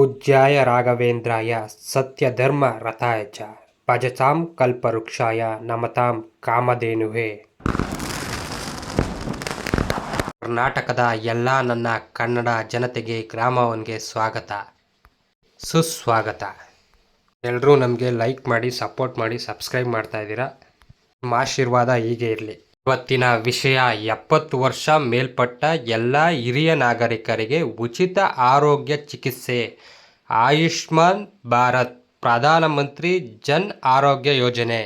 ಪೂಜ್ಯಾಯ ರಾಘವೇಂದ್ರಾಯ ಸತ್ಯಧರ್ಮ ರಥಾಯ ಚ ಭಜತಾಂ ಕಲ್ಪವೃಕ್ಷಾಯ ನಮತಾಂ ಕಾಮಧೇನುವೆ ಕರ್ನಾಟಕದ ಎಲ್ಲ ನನ್ನ ಕನ್ನಡ ಜನತೆಗೆ, ಗ್ರಾಮವನ್ಗೆ ಸ್ವಾಗತ. ಸುಸ್ವಾಗತ. ಎಲ್ಲರೂ ನಮಗೆ ಲೈಕ್ ಮಾಡಿ, ಸಪೋರ್ಟ್ ಮಾಡಿ, ಸಬ್ಸ್ಕ್ರೈಬ್ ಮಾಡ್ತಾ ಇದ್ದೀರಾ? ನಿಮ್ಮ ಆಶೀರ್ವಾದ ಹೀಗೆ ಇರಲಿ. ಇವತ್ತಿನ ವಿಷಯ ಎಪ್ಪತ್ತು ವರ್ಷ ಮೇಲ್ಪಟ್ಟ ಎಲ್ಲ ಹಿರಿಯ ನಾಗರಿಕರಿಗೆ ಉಚಿತ ಆರೋಗ್ಯ ಚಿಕಿತ್ಸೆ. ಆಯುಷ್ಮಾನ್ ಭಾರತ್ ಪ್ರಧಾನಮಂತ್ರಿ ಜನ್ ಆರೋಗ್ಯ ಯೋಜನೆ.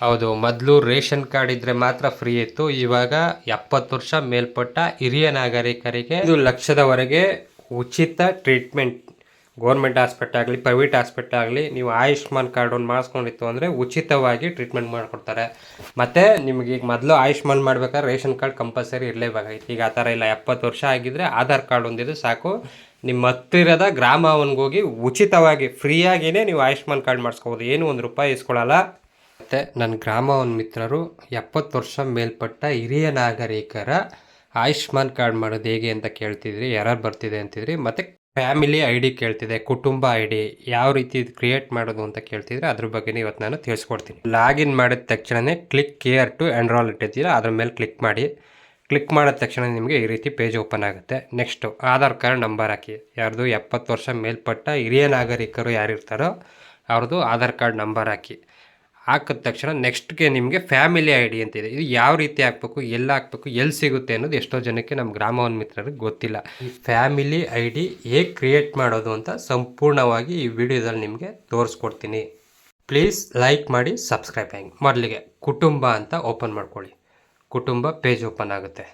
ಹೌದು, ಮೊದಲು ರೇಷನ್ ಕಾರ್ಡ್ ಇದ್ರೆ ಮಾತ್ರ ಫ್ರೀ ಇತ್ತು. ಇವಾಗ ಎಪ್ಪತ್ತು ವರ್ಷ ಮೇಲ್ಪಟ್ಟ ಹಿರಿಯ ನಾಗರಿಕರಿಗೆ ಇದು ಲಕ್ಷದವರೆಗೆ ಉಚಿತ ಟ್ರೀಟ್ಮೆಂಟ್. ಗೌರ್ಮೆಂಟ್ ಹಾಸ್ಪಿಟ್ಲ್ ಆಗಲಿ, ಪ್ರೈವೇಟ್ ಹಾಸ್ಪಿಟ್ಲ್ ಆಗಲಿ ನೀವು ಆಯುಷ್ಮಾನ್ ಕಾರ್ಡ್ ಒಂದು ಮಾಡಿಸ್ಕೊಂಡಿತ್ತು ಅಂದರೆ ಉಚಿತವಾಗಿ ಟ್ರೀಟ್ಮೆಂಟ್ ಮಾಡಿಕೊಡ್ತಾರೆ. ಮತ್ತು ನಿಮಗೆ ಈಗ ಮೊದಲು ಆಯುಷ್ಮಾನ್ ಮಾಡ್ಬೇಕಾದ್ರೆ ರೇಷನ್ ಕಾರ್ಡ್ ಕಂಪಲ್ಸರಿ ಇರಲೇಬೇಕಾಗಿತ್ತು. ಈಗ ಆ ಥರ ಇಲ್ಲ, ಎಪ್ಪತ್ತು ವರ್ಷ ಆಗಿದ್ದರೆ ಆಧಾರ್ ಕಾರ್ಡ್ ಒಂದಿದ್ರೆ ಸಾಕು. ನಿಮ್ಮ ಹತ್ತಿರದ ಗ್ರಾಮವನ್ಗೋಗಿ ಉಚಿತವಾಗಿ ಫ್ರೀಯಾಗಿಯೇ ನೀವು ಆಯುಷ್ಮಾನ್ ಕಾರ್ಡ್ ಮಾಡಿಸ್ಕೋಬೋದು. ಏನು ಒಂದು ರೂಪಾಯಿ ಇಸ್ಕೊಳ್ಳಲ್ಲ ಮತ್ತು ನನ್ನ ಗ್ರಾಮವನ್ ಮಿತ್ರರು ಎಪ್ಪತ್ತು ವರ್ಷ ಮೇಲ್ಪಟ್ಟ ಹಿರಿಯ ನಾಗರಿಕರ ಆಯುಷ್ಮಾನ್ ಕಾರ್ಡ್ ಮಾಡೋದು ಹೇಗೆ ಅಂತ ಕೇಳ್ತಿದ್ರಿ ಯಾರು ಬರ್ತಿದೆ ಅಂತಿದ್ರಿ, ಮತ್ತು ಫ್ಯಾಮಿಲಿ ಐ ಡಿ ಕೇಳ್ತಿದೆ, ಕುಟುಂಬ ಐ ಡಿ ಯಾವ ರೀತಿ ಕ್ರಿಯೇಟ್ ಮಾಡೋದು ಅಂತ ಕೇಳ್ತಿದ್ರೆ ಅದ್ರ ಬಗ್ಗೆ ಇವತ್ತು ನಾನು ತಿಳಿಸ್ಕೊಡ್ತೀನಿ. ಲಾಗಿನ್ ಮಾಡಿದ ತಕ್ಷಣವೇ ಕ್ಲಿಕ್ ಕೇರ್ ಟು ಎನ್ರೋಲ್ ಇಟ್ಟಿದ್ದೀರಾ ಅದ್ರ ಮೇಲೆ ಕ್ಲಿಕ್ ಮಾಡಿ. ಕ್ಲಿಕ್ ಮಾಡಿದ ತಕ್ಷಣ ನಿಮಗೆ ಈ ರೀತಿ ಪೇಜ್ ಓಪನ್ ಆಗುತ್ತೆ. ನೆಕ್ಸ್ಟು, ಆಧಾರ್ ಕಾರ್ಡ್ ನಂಬರ್ ಹಾಕಿ. ಯಾರ್ದು ಎಪ್ಪತ್ತು ವರ್ಷ ಮೇಲ್ಪಟ್ಟ ಹಿರಿಯ ನಾಗರಿಕರು ಯಾರಿರ್ತಾರೋ ಅವ್ರದ್ದು ಆಧಾರ್ ಕಾರ್ಡ್ ನಂಬರ್ ಹಾಕಿ. ಹಾಕಿದ ತಕ್ಷಣ ನೆಕ್ಸ್ಟ್ಗೆ ನಿಮಗೆ ಫ್ಯಾಮಿಲಿ ಐ ಡಿ ಅಂತಿದೆ ಇದು. ಯಾವ ರೀತಿ ಹಾಕ್ಬೇಕು, ಎಲ್ಲಿ ಹಾಕ್ಬೇಕು, ಎಲ್ಲಿ ಸಿಗುತ್ತೆ ಅನ್ನೋದು ಎಷ್ಟೋ ಜನಕ್ಕೆ ನಮ್ಮ ಗ್ರಾಮವನ್ ಮಿತ್ರರಿಗೆ ಗೊತ್ತಿಲ್ಲ ಫ್ಯಾಮಿಲಿ ಐ ಡಿ ಹೇಗೆ ಕ್ರಿಯೇಟ್ ಮಾಡೋದು ಅಂತ ಸಂಪೂರ್ಣವಾಗಿ ಈ ವಿಡಿಯೋದಲ್ಲಿ ನಿಮಗೆ ತೋರಿಸ್ಕೊಡ್ತೀನಿ. ಪ್ಲೀಸ್ ಲೈಕ್ ಮಾಡಿ ಸಬ್ಸ್ಕ್ರೈಬ್ ಆಗಿ ಮೊದಲಿಗೆ ಕುಟುಂಬ ಅಂತ ಓಪನ್ ಮಾಡ್ಕೊಳ್ಳಿ. ಕುಟುಂಬ ಪೇಜ್ ಓಪನ್ ಆಗುತ್ತೆ.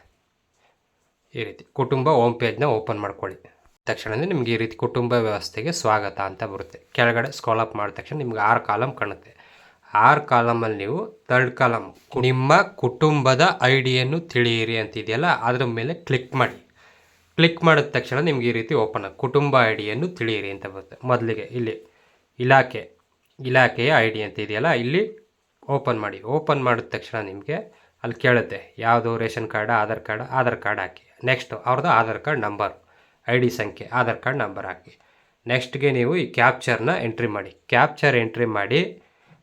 ಈ ರೀತಿ ಕುಟುಂಬ ಹೋಮ್ ಪೇಜ್ನ ಓಪನ್ ಮಾಡ್ಕೊಳ್ಳಿ. ತಕ್ಷಣ ನಿಮಗೆ ಈ ರೀತಿ ಕುಟುಂಬ ವ್ಯವಸ್ಥೆಗೆ ಸ್ವಾಗತ ಅಂತ ಬರುತ್ತೆ. ಕೆಳಗಡೆ ಸ್ಕಾಲಪ್ ಮಾಡಿದ ತಕ್ಷಣ ನಿಮ್ಗೆ ಆರು ಕಾಲಮ್ ಕಾಣುತ್ತೆ. ಆರು ಕಾಲಮಲ್ಲಿ ನೀವು ಥರ್ಡ್ ಕಾಲಮ್, ನಿಮ್ಮ ಕುಟುಂಬದ ಐ ಡಿಯನ್ನು ತಿಳಿಯಿರಿ ಅಂತಿದೆಯಲ್ಲ, ಅದರ ಮೇಲೆ ಕ್ಲಿಕ್ ಮಾಡಿ. ಕ್ಲಿಕ್ ಮಾಡಿದ ತಕ್ಷಣ ನಿಮ್ಗೆ ಈ ರೀತಿ ಓಪನ್ ಆಗ ಕುಟುಂಬ ಐ ಡಿಯನ್ನು ತಿಳಿಯಿರಿ ಅಂತ ಬರುತ್ತೆ. ಮೊದಲಿಗೆ ಇಲ್ಲಿ ಇಲಾಖೆ, ಇಲಾಖೆಯ ಐ ಡಿ ಅಂತ ಇದೆಯಲ್ಲ, ಇಲ್ಲಿ ಓಪನ್ ಮಾಡಿ. ಓಪನ್ ಮಾಡಿದ ತಕ್ಷಣ ನಿಮಗೆ ಅಲ್ಲಿ ಕೇಳುತ್ತೆ, ಯಾವುದು ration card, Aadhaar card Aadhaar card ಹಾಕಿ. ನೆಕ್ಸ್ಟ್ ಅವ್ರದ್ದು Aadhaar card number I D ಸಂಖ್ಯೆ, ಆಧಾರ್ ಕಾರ್ಡ್ ನಂಬರ್ ಹಾಕಿ. ನೆಕ್ಸ್ಟ್ಗೆ ನೀವು ಈ ಕ್ಯಾಪ್ಚರ್ನ ಎಂಟ್ರಿ ಮಾಡಿ. ಕ್ಯಾಪ್ಚರ್ ಎಂಟ್ರಿ ಮಾಡಿ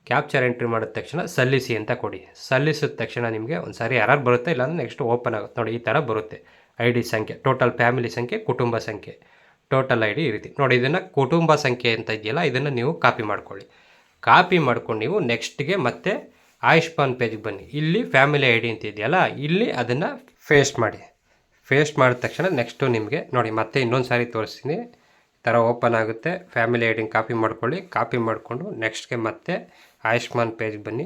ಕ್ಯಾಪ್ಚರ್ ಎಂಟ್ರಿ ಮಾಡಿದ ತಕ್ಷಣ ಸಲ್ಲಿಸಿ ಅಂತ ಕೊಡಿ. ಸಲ್ಲಿಸಿದ ತಕ್ಷಣ ನಿಮಗೆ ಒಂದು ಸಾರಿ ಯಾರು ಬರುತ್ತೆ, ಇಲ್ಲಾಂದ್ರೆ ನೆಕ್ಸ್ಟ್ ಓಪನ್ ಆಗುತ್ತೆ. ನೋಡಿ, ಈ ಥರ ಬರುತ್ತೆ. ಐ ಡಿ ಸಂಖ್ಯೆ ಟೋಟಲ್ ಫ್ಯಾಮಿಲಿ ಸಂಖ್ಯೆ, ಕುಟುಂಬ ಸಂಖ್ಯೆ. ಟೋಟಲ್ ಐ ಡಿ ಈ ರೀತಿ. ನೋಡಿ, ಇದನ್ನು ಕುಟುಂಬ ಸಂಖ್ಯೆ ಅಂತ ಇದೆಯಲ್ಲ, ಇದನ್ನು ನೀವು ಕಾಪಿ ಮಾಡ್ಕೊಳ್ಳಿ. ಕಾಪಿ ಮಾಡ್ಕೊಂಡು ನೀವು ನೆಕ್ಸ್ಟ್ಗೆ ಮತ್ತೆ ಆಯುಷ್ಮಾನ್ ಪೇಜ್ಗೆ ಬನ್ನಿ. ಇಲ್ಲಿ ಫ್ಯಾಮಿಲಿ ಐ ಡಿ ಅಂತ ಇದೆಯಲ್ಲ, ಇಲ್ಲಿ ಅದನ್ನು ಫೇಸ್ಟ್ ಮಾಡಿ. ಫೇಸ್ಟ್ ಮಾಡಿದ ತಕ್ಷಣ ನೆಕ್ಸ್ಟು ನಿಮಗೆ, ನೋಡಿ, ಮತ್ತೆ ಇನ್ನೊಂದು ಸಾರಿ ತೋರಿಸ್ತೀನಿ. ಥರ ಓಪನ್ ಆಗುತ್ತೆ. ಫ್ಯಾಮಿಲಿ ಐಡಿಂಗ್ ಕಾಪಿ ಮಾಡ್ಕೊಳ್ಳಿ. ಕಾಪಿ ಮಾಡಿಕೊಂಡು ನೆಕ್ಸ್ಟ್ಗೆ ಮತ್ತೆ ಆಯುಷ್ಮಾನ್ ಪೇಜ್ಗೆ ಬನ್ನಿ.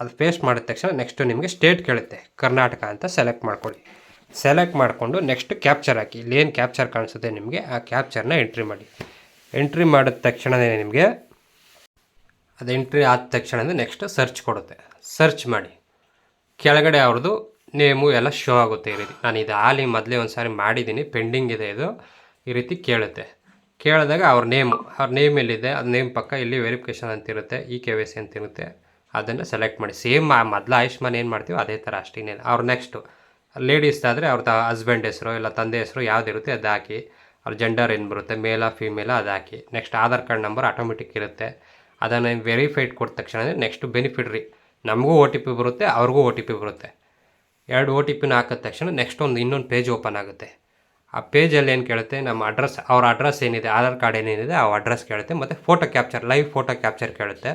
ಅದು ಪೇಸ್ಟ್ ಮಾಡಿದ ತಕ್ಷಣ ನೆಕ್ಸ್ಟು ನಿಮಗೆ ಸ್ಟೇಟ್ ಕೇಳುತ್ತೆ. ಕರ್ನಾಟಕ ಅಂತ ಸೆಲೆಕ್ಟ್ ಮಾಡ್ಕೊಳ್ಳಿ. ಸೆಲೆಕ್ಟ್ ಮಾಡಿಕೊಂಡು ನೆಕ್ಸ್ಟ್ ಕ್ಯಾಪ್ಚರ್ ಹಾಕಿ. ಇಲ್ಲಿ ಏನು ಕ್ಯಾಪ್ಚರ್ ಕಾಣಿಸುತ್ತೆ ನಿಮಗೆ, ಆ ಕ್ಯಾಪ್ಚರ್ನ ಎಂಟ್ರಿ ಮಾಡಿ. ಎಂಟ್ರಿ ಮಾಡಿದ ತಕ್ಷಣವೇ ನಿಮಗೆ ಅದು ಎಂಟ್ರಿ ಆದ ತಕ್ಷಣ ನೆಕ್ಸ್ಟ್ ಸರ್ಚ್ ಕೊಡುತ್ತೆ. ಸರ್ಚ್ ಮಾಡಿ. ಕೆಳಗಡೆ ಅವ್ರದ್ದು ನೇಮು ಎಲ್ಲ ಶೋ ಆಗುತ್ತೆ ಈ ರೀತಿ. ನಾನು ಇದು ಆಲಿ ಮೊದಲೇ ಒಂದು ಸಾರಿ ಮಾಡಿದ್ದೀನಿ. ಪೆಂಡಿಂಗ್ ಇದೆ ಇದು. ಈ ರೀತಿ ಕೇಳುತ್ತೆ. ಕೇಳಿದಾಗ ಅವ್ರ ನೇಮ್ ಅವ್ರ ನೇಮ್ ಎಲ್ಲಿದೆ, ಅದು ನೇಮ್ ಪಕ್ಕ ಇಲ್ಲಿ ವೆರಿಫಿಕೇಷನ್ ಅಂತ ಇರುತ್ತೆ ಇ ಕೆ ವೈ ಸಿ ಅಂತ ಇರುತ್ತೆ, ಅದನ್ನು ಸೆಲೆಕ್ಟ್ ಮಾಡಿ. ಸೇಮ್ ಮೊದಲು ಆಯುಷ್ಮಾನ್ ಏನು ಮಾಡ್ತೀವೋ ಅದೇ ಥರ ಅಷ್ಟೇ ಅವ್ರು ನೆಕ್ಸ್ಟು ಲೇಡೀಸ್ ಆದರೆ ಅವ್ರ ಹಸ್ಬೆಂಡ್ ಹೆಸರು ಇಲ್ಲ ತಂದೆ ಹೆಸರು ಯಾವುದಿರುತ್ತೆ ಅದು ಹಾಕಿ, ಅವ್ರ ಜೆಂಡರ್ ಏನು ಬರುತ್ತೆ ಮೇಲ ಫೀಮೇಲ ಅದು ಹಾಕಿ. Next Aadhaar card number automatic ಇರುತ್ತೆ. ಅದನ್ನು ವೆರಿಫೈಡ್ ಕೊಟ್ಟ ತಕ್ಷಣ ನೆಕ್ಸ್ಟ್ ಬೆನಿಫಿಟ್ ರೀ ನಮಗೂ ಒ ಟಿ ಪಿ ಬರುತ್ತೆ, ಅವ್ರಿಗೂ ಒ ಟಿ ಪಿ ಬರುತ್ತೆ. ಎರಡು ಓ ಟಿ ಪಿನ ಹಾಕಿದ ತಕ್ಷಣ ನೆಕ್ಸ್ಟ್ ಒಂದು ಇನ್ನೊಂದು ಪೇಜ್ ಓಪನ್ ಆಗುತ್ತೆ. ಆ ಪೇಜಲ್ಲಿ ಏನು ಕೇಳುತ್ತೆ, ನಮ್ಮ ಅಡ್ರೆಸ್ ಅವ್ರ ಅಡ್ರೆಸ್ ಏನಿದೆ, ಆಧಾರ್ ಕಾರ್ಡ್ ಏನೇನಿದೆ ಆ ಅಡ್ರೆಸ್ ಕೇಳುತ್ತೆ, ಮತ್ತು photo capture live photo capture ಕೇಳುತ್ತೆ.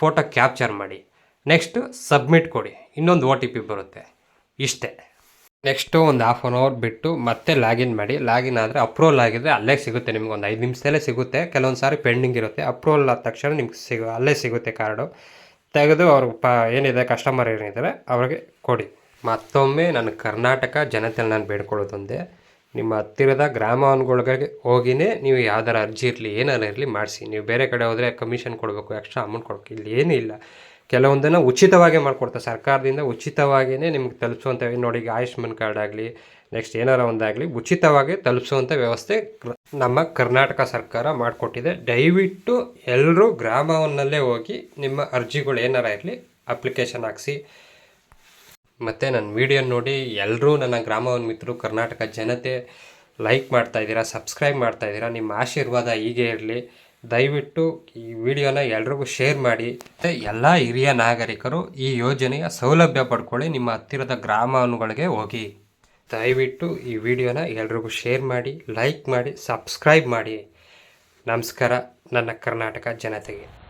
ಫೋಟೋ ಕ್ಯಾಪ್ಚರ್ ಮಾಡಿ. ನೆಕ್ಸ್ಟ್ ಸಬ್ಮಿಟ್ ಕೊಡಿ. ಇನ್ನೊಂದು ಒ ಟಿ ಪಿ ಬರುತ್ತೆ. ಇಷ್ಟೇ. ನೆಕ್ಸ್ಟು ಒಂದು ಹಾಫ್ ಆನ್ ಅವರ್ ಬಿಟ್ಟು ಮತ್ತೆ ಲಾಗಿನ್ ಮಾಡಿ. ಲಾಗಿನ್ ಆದರೆ ಅಪ್ರೂವಲ್ ಆಗಿದ್ರೆ ಅಲ್ಲೇ ಸಿಗುತ್ತೆ ನಿಮ್ಗೆ ಒಂದು ಐದು ನಿಮಿಷದಲ್ಲೇ ಸಿಗುತ್ತೆ. ಕೆಲವೊಂದು ಸಾರಿ ಪೆಂಡಿಂಗ್ ಇರುತ್ತೆ. ಅಪ್ರೂವಲ್ ಆದ ತಕ್ಷಣ ನಿಮ್ಗೆ ಸಿಗು, ಅಲ್ಲೇ ಸಿಗುತ್ತೆ ಕಾರ್ಡು ತೆಗೆದು ಅವ್ರ ಪ, ಏನಿದೆ ಕಸ್ಟಮರ್ ಏನಿದ್ದಾರೆ, ಅವ್ರಿಗೆ ಕೊಡಿ. ಮತ್ತೊಮ್ಮೆ ನನ್ನ ಕರ್ನಾಟಕ ಜನತೆಯಲ್ಲಿ ನಾನು ಬೇಡ್ಕೊಳ್ಳೋದೊಂದೇ ನಿಮ್ಮ ಹತ್ತಿರದ ಗ್ರಾಮವನ್ಗಳಿಗೆ ಹೋಗಿನೇ ನೀವು ಯಾವ್ದಾರು ಅರ್ಜಿ ಇರಲಿ, ಏನಾರು ಇರಲಿ ಮಾಡಿಸಿ. ನೀವು ಬೇರೆ ಕಡೆ ಹೋದರೆ ಕಮಿಷನ್ ಕೊಡಬೇಕು ಎಕ್ಸ್ಟ್ರಾ ಅಮೌಂಟ್ ಕೊಡಬೇಕು. ಇಲ್ಲಿ ಏನೂ ಇಲ್ಲ. ಕೆಲವೊಂದನ್ನು ಉಚಿತವಾಗೇ ಮಾಡಿಕೊಡ್ತಾರೆ ಸರ್ಕಾರದಿಂದ ಉಚಿತವಾಗಿಯೇ ನಿಮ್ಗೆ ತಲುಪಿಸುವಂಥ ನೋಡಿ ಈಗ ಆಯುಷ್ಮಾನ್ ಕಾರ್ಡ್ ಆಗಲಿ ನೆಕ್ಸ್ಟ್ ಏನಾರ ಒಂದಾಗಲಿ, ಉಚಿತವಾಗಿ ತಲುಪಿಸುವಂಥ ವ್ಯವಸ್ಥೆ ನಮ್ಮ ಕರ್ನಾಟಕ ಸರ್ಕಾರ ಮಾಡಿಕೊಟ್ಟಿದೆ. ದಯವಿಟ್ಟು ಎಲ್ಲರೂ ಗ್ರಾಮವನ್ನಲ್ಲೇ ಹೋಗಿ ನಿಮ್ಮ ಅರ್ಜಿಗಳು ಏನಾರ ಇರಲಿ ಅಪ್ಲಿಕೇಶನ್ ಹಾಕ್ಸಿ. ಮತ್ತು ನನ್ನ ವಿಡಿಯೋ ನೋಡಿ ಎಲ್ಲರೂ ನನ್ನ ಗ್ರಾಮವನ್ ಮಿತ್ರರು, ಕರ್ನಾಟಕ ಜನತೆ ಲೈಕ್ ಮಾಡ್ತಾ ಇದ್ದೀರಾ ಸಬ್ಸ್ಕ್ರೈಬ್ ಮಾಡ್ತಾ ಇದ್ದೀರಾ, ನಿಮ್ಮ ಆಶೀರ್ವಾದ ಹೀಗೆ ಇರಲಿ. ದಯವಿಟ್ಟು ಈ ವಿಡಿಯೋನ ಎಲ್ರಿಗೂ ಶೇರ್ ಮಾಡಿ. ಮತ್ತು ಎಲ್ಲ ಹಿರಿಯ ನಾಗರಿಕರು ಈ ಯೋಜನೆಯ ಸೌಲಭ್ಯ ಪಡ್ಕೊಳ್ಳಿ, ನಿಮ್ಮ ಹತ್ತಿರದ ಗ್ರಾಮಗಳಿಗೆ ಹೋಗಿ. ದಯವಿಟ್ಟು ಈ ವಿಡಿಯೋನ ಎಲ್ರಿಗೂ ಶೇರ್ ಮಾಡಿ ಲೈಕ್ ಮಾಡಿ ಸಬ್ಸ್ಕ್ರೈಬ್ ಮಾಡಿ. ನಮಸ್ಕಾರ, ನನ್ನ ಕರ್ನಾಟಕ ಜನತೆಗೆ.